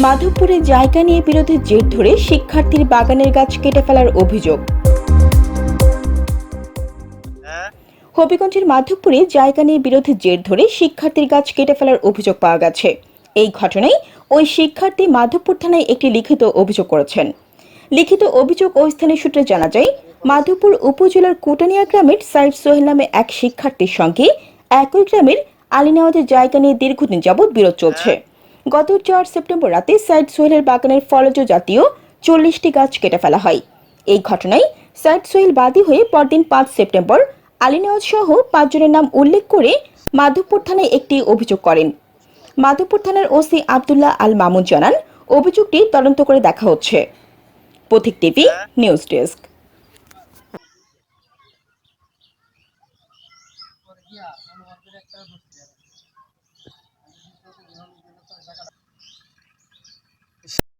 মাধবপুরে জায়গা নিয়ে বিরোধের জের ধরে শিক্ষার্থীর বাগানের গাছ কেটে ফেলার অভিযোগ। হবিগঞ্জের মাধবপুরে জায়গা নিয়ে বিরোধের জের ধরে শিক্ষার্থীর গাছ কেটে ফেলার অভিযোগ পাওয়া গেছে। এই ঘটনায় ওই শিক্ষার্থী মাধবপুর থানায় একটি লিখিত অভিযোগ করেছেন। লিখিত অভিযোগ ও স্থানীয় সূত্রে জানা যায় মাধবপুর উপজেলার কুটানিয়া গ্রামের সাইদ সোহেল নামে এক শিক্ষার্থীর সঙ্গে একই গ্রামের আলিনাওয়াজের জায়গা নিয়ে দীর্ঘদিন যাবৎ বিরোধ চলছে। গত চার সেপ্টেম্বর রাতে সাইড সোহেলের বাগানের ফলজ জাতীয় চল্লিশটি গাছ কেটে ফেলা হয়। এই ঘটনায় সাইড সোহেল বাদী হয়ে পরদিন পাঁচ সেপ্টেম্বর আলিনওয়াজ সহ পাঁচজনের নাম উল্লেখ করে মাধবপুর থানায় একটি অভিযোগ করেন। মাধবপুর থানার ওসি আবদুল্লাহ আল মামুন জানান, অভিযোগটি তদন্ত করে দেখা হচ্ছে। পথিক টিভি নিউজ ডেস্ক।